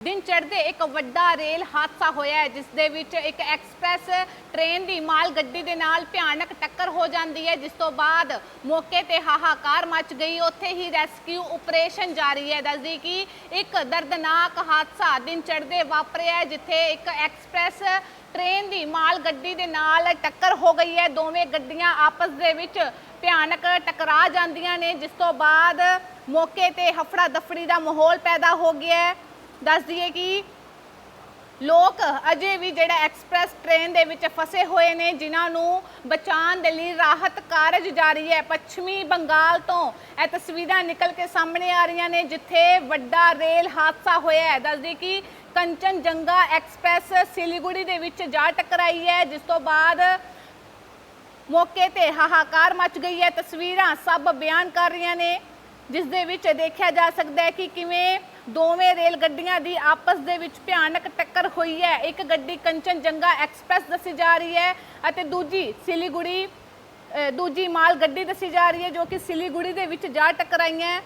ਦਿਨ ਚੜ੍ਹਦੇ ਇੱਕ ਵੱਡਾ ਰੇਲ ਹਾਦਸਾ ਹੋਇਆ ਹੈ, ਜਿਸ ਦੇ ਵਿੱਚ ਇੱਕ ਐਕਸਪ੍ਰੈਸ ਟ੍ਰੇਨ ਦੀ ਮਾਲ ਗੱਡੀ ਦੇ ਨਾਲ ਭਿਆਨਕ ਟੱਕਰ ਹੋ ਜਾਂਦੀ ਹੈ, ਜਿਸ ਤੋਂ ਬਾਅਦ ਮੌਕੇ ਤੇ ਹਾਹਾਕਾਰ ਮਚ ਗਈ। ਉੱਥੇ ਹੀ ਰੈਸਕਿਊ ਆਪਰੇਸ਼ਨ ਜਾਰੀ ਹੈ। ਦੱਸਦੀ ਕਿ ਇੱਕ ਦਰਦਨਾਕ ਹਾਦਸਾ ਦਿਨ ਚੜ੍ਹਦੇ ਵਾਪਰਿਆ ਜਿੱਥੇ ਇੱਕ ਐਕਸਪ੍ਰੈਸ ਟ੍ਰੇਨ ਦੀ ਮਾਲ ਗੱਡੀ ਦੇ ਨਾਲ ਟੱਕਰ ਹੋ ਗਈ ਹੈ। ਦੋਵੇਂ ਗੱਡੀਆਂ ਆਪਸ ਦੇ ਵਿੱਚ ਭਿਆਨਕ ਟਕਰਾ ਜਾਂਦੀਆਂ ਨੇ, ਜਿਸ ਤੋਂ ਬਾਅਦ ਮੌਕੇ ਤੇ ਹਫੜਾ ਦਫੜੀ ਦਾ ਮਾਹੌਲ ਪੈਦਾ ਹੋ ਗਿਆ ਹੈ। ਦੱਸ ਦਈਏ ਕਿ ਲੋਕ ਅਜੇ ਵੀ ਜਿਹੜਾ ਐਕਸਪ੍ਰੈਸ ਟ੍ਰੇਨ ਦੇ ਵਿੱਚ ਫਸੇ ਹੋਏ ਨੇ, ਜਿਨ੍ਹਾਂ ਨੂੰ ਬਚਾਉਣ ਦੇ ਲਈ ਰਾਹਤ ਕਾਰਜ ਜਾਰੀ ਹੈ। ਪੱਛਮੀ ਬੰਗਾਲ ਤੋਂ ਇਹ ਤਸਵੀਰਾਂ ਨਿਕਲ ਕੇ ਸਾਹਮਣੇ ਆ ਰਹੀਆਂ ਨੇ, ਜਿੱਥੇ ਵੱਡਾ ਰੇਲ ਹਾਦਸਾ ਹੋਇਆ ਹੈ। ਦੱਸਦੀ ਕਿ ਕੰਚਨਜੰਗਾ ਐਕਸਪ੍ਰੈਸ ਸਿਲੀਗੁੜੀ ਦੇ ਵਿੱਚ ਜਾ ਟਕਰਾਈ ਹੈ, ਜਿਸ ਤੋਂ ਬਾਅਦ ਮੌਕੇ ਤੇ ਹਾਹਾਕਾਰ ਮਚ ਗਈ ਹੈ। ਤਸਵੀਰਾਂ ਸਭ ਬਿਆਨ ਕਰ ਰਹੀਆਂ ਨੇ, ਜਿਸ ਦੇ ਵਿੱਚ ਦੇਖਿਆ ਜਾ ਸਕਦਾ ਹੈ ਕਿ ਕਿਵੇਂ ਦੋਵੇਂ ਰੇਲ ਗੱਡੀਆਂ ਦੀ ਆਪਸ ਦੇ ਵਿੱਚ ਭਿਆਨਕ ਟੱਕਰ ਹੋਈ ਹੈ। ਇੱਕ ਗੱਡੀ ਕੰਚਨਜੰਗਾ ਐਕਸਪ੍ਰੈਸ ਦੱਸੀ ਜਾ ਰਹੀ ਹੈ ਅਤੇ ਦੂਜੀ ਸਿਲੀਗੁੜੀ ਦੂਜੀ ਮਾਲ ਗੱਡੀ ਦੱਸੀ ਜਾ ਰਹੀ ਹੈ ਜੋ ਕਿ ਸਿਲੀਗੁੜੀ ਦੇ ਵਿੱਚ ਜਾ ਟਕਰਾਈਆਂ। ਹੈ।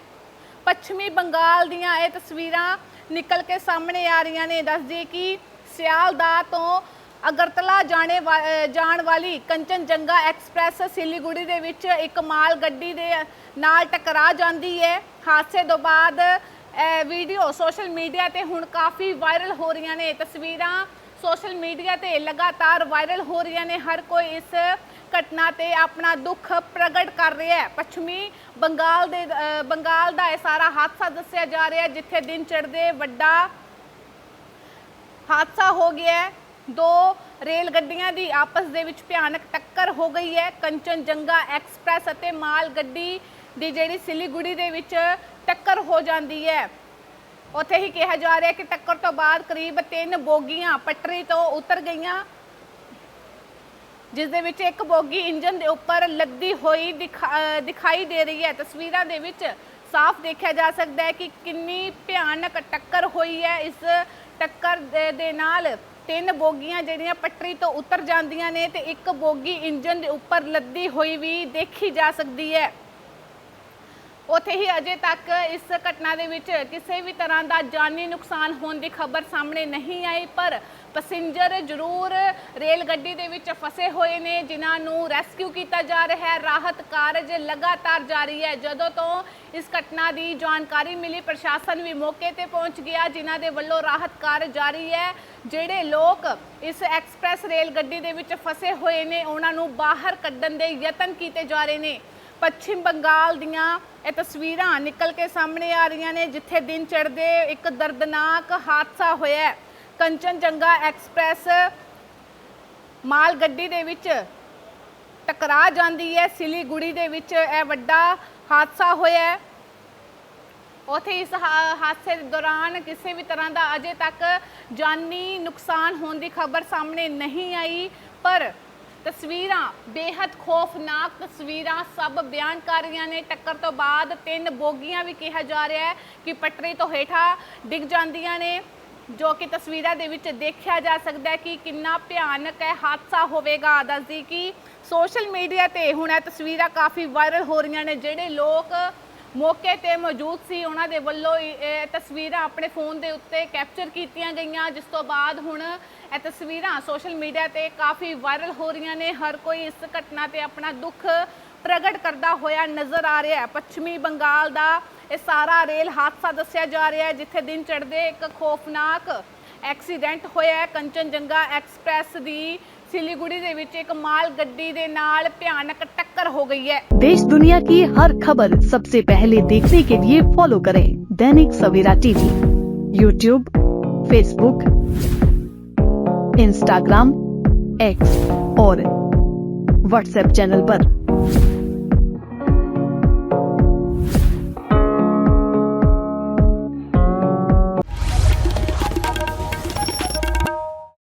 ਪੱਛਮੀ ਬੰਗਾਲ ਦੀਆਂ ਇਹ ਤਸਵੀਰਾਂ ਨਿਕਲ ਕੇ ਸਾਹਮਣੇ ਆ ਰਹੀਆਂ ਨੇ। ਦੱਸਦੀ ਕਿ ਸਿਆਲਦਾ ਤੋਂ ਅਗਰਤਲਾ ਜਾਣੇ ਵਾ- ਜਾਣ ਵਾਲੀ ਕੰਚਨਜੰਗਾ ਐਕਸਪ੍ਰੈਸ ਸਿਲੀਗੁੜੀ ਦੇ ਵਿੱਚ ਇੱਕ ਮਾਲ ਗੱਡੀ ਦੇ ਨਾਲ ਟਕਰਾ ਜਾਂਦੀ ਹੈ। ਹਾਦਸੇ ਤੋਂ ਬਾਅਦ ਵੀਡੀਓ ਸੋਸ਼ਲ ਮੀਡੀਆ ਤੇ ਹੁਣ ਕਾਫੀ ਵਾਇਰਲ ਹੋ ਰਹੀਆਂ ਨੇ, ਤਸਵੀਰਾਂ ਸੋਸ਼ਲ ਮੀਡੀਆ ਤੇ ਲਗਾਤਾਰ ਵਾਇਰਲ ਹੋ ਰਹੀਆਂ ਨੇ, ਹਰ ਕੋਈ ਇਸ ਘਟਨਾ ਤੇ ਆਪਣਾ ਦੁੱਖ ਪ੍ਰਗਟ ਕਰ ਰਿਹਾ ਹੈ। ਪੱਛਮੀ ਬੰਗਾਲ ਦੇ ਬੰਗਾਲ ਦਾ ਇਹ ਸਾਰਾ ਹਾਦਸਾ ਦੱਸਿਆ ਜਾ ਰਿਹਾ ਜਿੱਥੇ ਦਿਨ ਚੜ੍ਹਦੇ ਵੱਡਾ ਹਾਦਸਾ ਹੋ ਗਿਆ ਹੈ। ਦੋ ਰੇਲ ਗੱਡੀਆਂ ਦੀ ਆਪਸ ਦੇ ਵਿੱਚ ਭਿਆਨਕ ਟੱਕਰ ਹੋ ਗਈ ਹੈ। ਕੰਚਨਜੰਗਾ ਐਕਸਪ੍ਰੈਸ ਅਤੇ ਮਾਲ ਗੱਡੀ ਦੀ ਜਿਹੜੀ ਸਿਲੀਗੁੜੀ ਦੇ ਵਿੱਚ ਟੱਕਰ ਹੋ ਜਾਂਦੀ ਹੈ। ਉੱਥੇ ਹੀ ਕਿਹਾ ਜਾ ਰਿਹਾ ਕਿ ਟੱਕਰ ਤੋਂ ਬਾਅਦ ਕਰੀਬ ਤਿੰਨ ਬੋਗੀਆਂ ਪਟਰੀ ਤੋਂ ਉਤਰ ਗਈਆਂ। ਜਿਸ ਦੇ ਵਿੱਚ ਇੱਕ ਬੋਗੀ ਇੰਜਨ ਦੇ ਉੱਪਰ ਲੱਦੀ ਹੋਈ ਦਿਖਾ- ਦਿਖਾਈ ਦੇ ਰਹੀ ਹੈ। ਤਸਵੀਰਾਂ ਦੇ ਵਿੱਚ ਸਾਫ਼ ਦੇਖਿਆ ਜਾ ਸਕਦਾ ਹੈ ਕਿ ਕਿੰਨੀ ਭਿਆਨਕ ਟੱਕਰ ਹੋਈ ਹੈ। ਇਸ ਟੱਕਰ ਦੇ- ਦੇ ਨਾਲ ਤਿੰਨ ਬੋਗੀਆਂ ਜਿਹੜੀਆਂ ਪਟਰੀ ਤੋਂ ਉਤਰ ਜਾਂਦੀਆਂ ਨੇ ਤੇ ਇੱਕ ਬੋਗੀ ਇੰਜਨ ਦੇ ਉੱਪਰ ਲੱਦੀ ਹੋਈ ਵੀ ਦੇਖੀ ਜਾ ਸਕਦੀ ਹੈ। ਉੱਥੇ ਹੀ ਅਜੇ ਤੱਕ ਇਸ ਘਟਨਾ ਦੇ ਵਿੱਚ ਕਿਸੇ ਵੀ ਤਰ੍ਹਾਂ ਦਾ ਜਾਨੀ ਨੁਕਸਾਨ ਹੋਣ ਦੀ ਖਬਰ ਸਾਹਮਣੇ ਨਹੀਂ ਆਈ, ਪਰ ਪੈਸੇਂਜਰ ਜ਼ਰੂਰ ਰੇਲ ਗੱਡੀ ਦੇ ਵਿੱਚ ਫਸੇ ਹੋਏ ਨੇ, ਜਿਨ੍ਹਾਂ ਨੂੰ ਰੈਸਕਿਊ ਕੀਤਾ ਜਾ ਰਿਹਾ ਹੈ। ਰਾਹਤ ਕਾਰਜ ਲਗਾਤਾਰ ਜਾਰੀ ਹੈ। ਜਦੋਂ ਤੋਂ ਇਸ ਘਟਨਾ ਦੀ ਜਾਣਕਾਰੀ ਮਿਲੀ, ਪ੍ਰਸ਼ਾਸਨ ਵੀ ਮੌਕੇ ਤੇ ਪਹੁੰਚ ਗਿਆ, ਜਿਨ੍ਹਾਂ ਦੇ ਵੱਲੋਂ ਰਾਹਤ ਕਾਰਜ ਜਾਰੀ ਹੈ। ਜਿਹੜੇ ਲੋਕ ਇਸ ਐਕਸਪ੍ਰੈਸ ਰੇਲ ਗੱਡੀ ਦੇ ਵਿੱਚ ਫਸੇ ਹੋਏ ਨੇ, ਉਹਨਾਂ ਨੂੰ ਬਾਹਰ ਕੱਢਣ ਦੇ ਯਤਨ ਕੀਤੇ ਜਾ ਰਹੇ ਨੇ। ਪੱਛਮ ਬੰਗਾਲ ਦੀਆਂ ਇਹ ਤਸਵੀਰਾਂ ਨਿਕਲ ਕੇ ਸਾਹਮਣੇ ਆ ਰਹੀਆਂ ਨੇ, ਜਿੱਥੇ ਦਿਨ ਚੜ੍ਹਦੇ ਇੱਕ ਦਰਦਨਾਕ ਹਾਦਸਾ ਹੋਇਆ ਹੈ। ਕੰਚਨਜੰਗਾ ਐਕਸਪ੍ਰੈਸ ਮਾਲ ਗੱਡੀ ਦੇ ਵਿੱਚ ਟਕਰਾ ਜਾਂਦੀ ਹੈ। ਸਿਲੀਗੁੜੀ ਦੇ ਵਿੱਚ ਇਹ ਵੱਡਾ ਹਾਦਸਾ ਹੋਇਆ ਹੈ। ਉਥੇ ਇਸ ਹਾ- ਹਾਦਸੇ ਦੇ ਦੌਰਾਨ ਕਿਸੇ ਵੀ ਤਰ੍ਹਾਂ ਦਾ ਅਜੇ ਤੱਕ ਜਾਨੀ ਨੁਕਸਾਨ ਹੋਣ ਦੀ ਖਬਰ ਸਾਹਮਣੇ ਨਹੀਂ ਆਈ, ਪਰ ਤਸਵੀਰਾਂ ਬੇहद ਖੌਫਨਾਕ ਤਸਵੀਰਾਂ ਸਭ ਬਿਆਨ ਕਰ ਰਹੀਆਂ ਨੇ। ਟੱਕਰ ਤੋਂ ਬਾਅਦ ਤਿੰਨ ਬੋਗੀਆਂ ਵੀ ਕਿਹਾ ਜਾ ਰਿਹਾ ਹੈ ਕਿ ਪਟਰੀ ਤੋਂ ਹੇਠਾਂ ਡਿੱਗ ਜਾਂਦੀਆਂ ਨੇ, ਜੋ ਕਿ ਤਸਵੀਰਾਂ ਦੇ ਵਿੱਚ ਦੇਖਿਆ ਜਾ ਸਕਦਾ ਹੈ ਕਿ ਕਿੰਨਾ ਭਿਆਨਕ ਹੈ ਹਾਦਸਾ ਹੋਵੇਗਾ। ਦੱਸਦੀ ਕਿ ਸੋਸ਼ਲ ਮੀਡੀਆ ਤੇ ਹੁਣ ਇਹ ਤਸਵੀਰਾਂ ਕਾਫੀ ਵਾਇਰਲ ਹੋ ਰਹੀਆਂ ਨੇ, ਜਿਹੜੇ ਲੋਕ ਮੌਕੇ ਤੇ ਮੌਜੂਦ ਸੀ ਉਹਨਾਂ ਦੇ ਵੱਲੋਂ ਇਹ ਤਸਵੀਰਾਂ ਆਪਣੇ ਫੋਨ ਦੇ ਉੱਤੇ ਕੈਪਚਰ ਕੀਤੀਆਂ ਗਈਆਂ, ਜਿਸ ਤੋਂ ਬਾਅਦ ਹੁਣ ਇਹ ਤਸਵੀਰਾਂ ਸੋਸ਼ਲ ਮੀਡੀਆ ਤੇ ਕਾਫੀ ਵਾਇਰਲ ਹੋ ਰਹੀਆਂ ਨੇ। ਹਰ ਕੋਈ ਇਸ ਘਟਨਾ ਤੇ ਆਪਣਾ ਦੁੱਖ ਪ੍ਰਗਟ ਕਰਦਾ ਹੋਇਆ ਨਜ਼ਰ ਆ ਰਿਹਾ ਹੈ। ਪੱਛਮੀ ਬੰਗਾਲ ਦਾ ਇਹ ਸਾਰਾ ਰੇਲ ਹਾਦਸਾ ਦੱਸਿਆ ਜਾ ਰਿਹਾ ਹੈ, ਜਿੱਥੇ ਦਿਨ ਚੜ੍ਹਦੇ ਇੱਕ ਖੌਫਨਾਕ ਐਕਸੀਡੈਂਟ ਹੋਇਆ ਹੈ। ਕੰਚਨਜੰਗਾ ਐਕਸਪ੍ਰੈਸ ਦੀ ਸਿਲੀਗੁੜੀ ਦੇ ਵਿੱਚ ਇੱਕ ਮਾਲ ਗੱਡੀ ਦੇ ਨਾਲ ਭਿਆਨਕ ਟੱਕਰ ਹੋ ਗਈ ਹੈ देश दुनिया की हर खबर सबसे पहले देखने के लिए फॉलो करें Dainik Savera TV YouTube Facebook Instagram X और व्हाट्सएप चैनल पर।